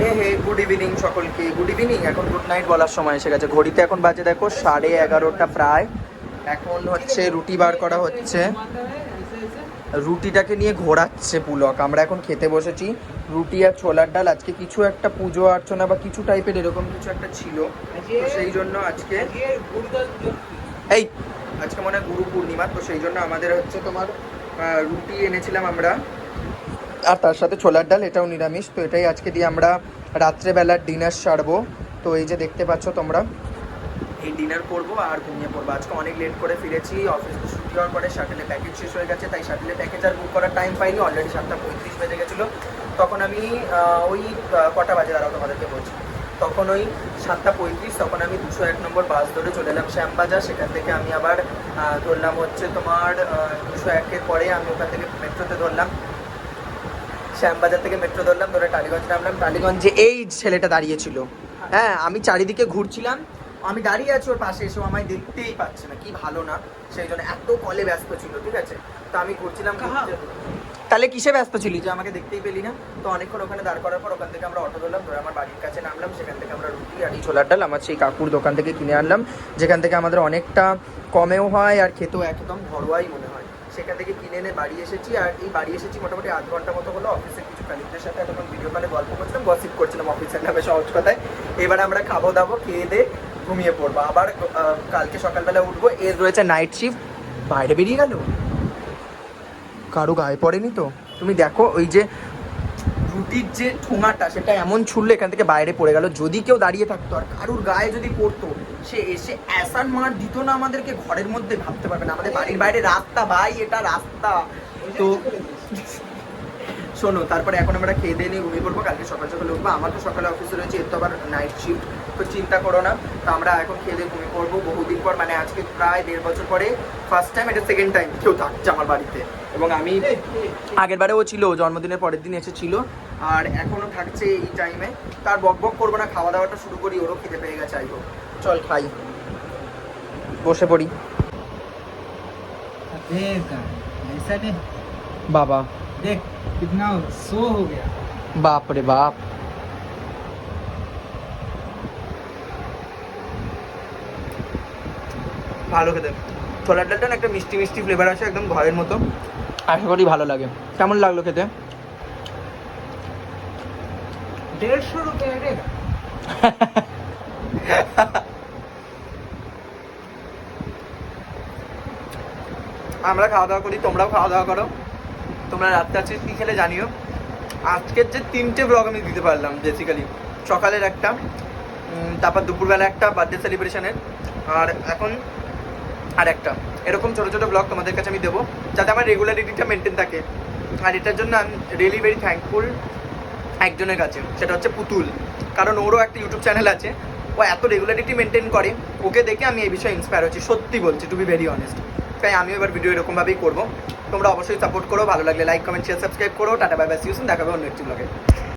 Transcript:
হে hey good evening সকলকে। Good evening এখন good night বলার সময় এসে গেছে। ঘড়িতে এখন বাজে দেখো সাড়ে এগারোটা প্রায়। এখন হচ্ছে রুটি বার করা হচ্ছে। রুটিটাকে নিয়ে ঘোরাচ্ছে পুলক। আমরা এখন খেতে বসেছি। রুটি আর ছোলার ডাল। আজকে কিছু একটা পুজো অর্চনা বা কিছু টাইপের এরকম কিছু একটা ছিল। সেই জন্য আজকে এই, আজকে মনে হয় গুরু পূর্ণিমা। তো সেই জন্য আমাদের হচ্ছে তোমার রুটি এনেছিলাম আমরা। আর তার সাথে ছোলার ডাল, এটাও নিরামিষ। তো এটাই আজকে দিয়ে আমরা রাত্রেবেলার ডিনার সারবো। তো এই যে দেখতে পাচ্ছ তোমরা। এই ডিনার করব আর ঘুমিয়ে পড়ব। আজকে অনেক লেট করে ফিরেছি। অফিস ছুটি হওয়ার পরে শাটেলে প্যাকেজ শেষ হয়ে গেছে, তাই শাটেলে প্যাকেজ আর বুক করার টাইম পাইনি। অলরেডি সাতটা পঁয়ত্রিশ বেজে গেছিল। তখন আমি ওই কটা বাজে দাঁড়াও তোমাদেরকে বলছি। তখন ওই সাতটা পঁয়ত্রিশ, তখন আমি দুশো এক নম্বর বাস ধরে চলে এলাম শ্যামবাজার। সেখান থেকে আমি আবার ধরলাম হচ্ছে তোমার দুশো একের পরে আমি ওখান থেকে মেট্রোতে ধরলাম। শ্যামবাজার থেকে মেট্রো ধরলাম ধরে টালিগঞ্জ নামলাম। টালিগঞ্জে এই ছেলেটা দাঁড়িয়েছিল। হ্যাঁ আমি চারিদিকে ঘুরছিলাম। আমি দাঁড়িয়ে আছি ওর পাশে এসেও আমায় দেখতেই পাচ্ছে না কি ভালো না। সেই জন্য এত কলে ব্যস্ত ছিল ঠিক আছে? তো আমি ঘুরছিলাম তাহলে কিসে ব্যস্ত ছিলি? যে আমাকে দেখতেই পেলি না। তো অনেকক্ষণ ওখানে দাঁড় করার পর ওখান থেকে আমরা অটো ধরলাম ধরে আমার বাড়ির কাছে নামলাম। সেখান থেকে আমরা রুটি আর এই ছোলার ডাল আমার সেই কাকুর দোকান থেকে কিনে আনলাম। যেখান থেকে আমাদের অনেকটা কমেও হয় আর খেতেও একদম ঘরোয়াই মনে হয়। সেখান থেকে কিনে এনে বাড়ি এসেছি আর এই বাড়ি এসেছি মোটামুটি আধ ঘণ্টা মতো হলো অফিসের কিছু কালিকদের সাথে এতক্ষণ ভিডিও কলে গল্প করছিলাম গসিপ করছিলাম অফিসের নামে সহজ কথায়। এবার আমরা খাব দাবো, খেয়ে দিয়ে ঘুমিয়ে পড়ব। আবার কালকে সকালবেলা উঠবো এর রয়েছে নাইট শিফট বাইরে বেরিয়ে গেল? কারও গায়ে পড়েনি তো? তুমি দেখো ওই যে রুটির যে ঠোঙাটা সেটা এমন ছুড়লে এখান থেকে বাইরে পড়ে গেল। যদি কেউ দাঁড়িয়ে থাকতো আর কারুর গায়ে যদি পড়তো সে এসে অ্যাসান মার দিত না আমাদেরকে ঘরের মধ্যে ভাবতে পারবে না। আমাদের বাড়ির বাইরে রাস্তা ভাই এটা রাস্তা। তো শোনো তারপরে এখন আমরা খেয়ে দিয়ে নিয়ে ঘুমিয়ে পড়ব কালকে সকাল সকালে উঠবো। আমার তো সকালে অফিসে রয়েছে এর তো আবার নাইট শিফট তো চিন্তা করো না। তো আমরা এখন খেয়ে দিয়ে ঘুমিয়ে পড়ব বহুদিন পর মানে আজকে প্রায় দেড় বছর পরে ফার্স্ট টাইম এটা সেকেন্ড টাইম কেউ থাকছে আমার বাড়িতে। এবং আমি আগের বারেও ছিল জন্মদিনের পরের দিন এসেছিল। আর এখনও থাকছে এই টাইমে তার বক বক করব না খাওয়া দাওয়াটা শুরু করি ওরও খেতে পেয়ে গেছে আই হোক চল খাই। বসে পড়ি। বাবা। দেখ শো বাপ রে বাপ। ভালো খেতে। ছোলার ডালটা একটা মিষ্টি মিষ্টি ফ্লেভার আছে একদম ঘরের মতো। আশা করি ভালো লাগে। কেমন লাগল খেতে? डेढ़ सौ रुपये देगा আমরা খাওয়া দাওয়া করি তোমরাও খাওয়া দাওয়া করো তোমরা রাত্রে আজকে কী খেলে জানিও আজকের যে তিনটে ব্লগ আমি দিতে পারলাম বেসিক্যালি সকালের একটা উম, তারপর দুপুরবেলা একটা বার্থডে সেলিব্রেশনের আর এখন আর একটা এরকম ছোটো ছোটো ব্লগ তোমাদের কাছে আমি দেবো যাতে আমার রেগুলারিটিটা মেনটেন থাকে আর এটার জন্য আমি রিয়েলি ভেরি থ্যাঙ্কফুল একজনের কাছে, সেটা হচ্ছে পুতুল। কারণ ওরও একটা ইউটিউব চ্যানেল আছে, ও এত রেগুলারিটি মেনটেন করে, ওকে দেখে আমি এই বিষয়ে ইন্সপায়ার হচ্ছি সত্যি বলছি টু বি ভেরি অনেস্ট তাই আমিও এবার ভিডিও এরকমভাবেই করব। তোমরা অবশ্যই সাপোর্ট করো, ভালো লাগলে লাইক কমেন্ট শেয়ার সাবস্ক্রাইব করো। Tata bye bye see you soon দেখাবে অন্য একটি ব্লগে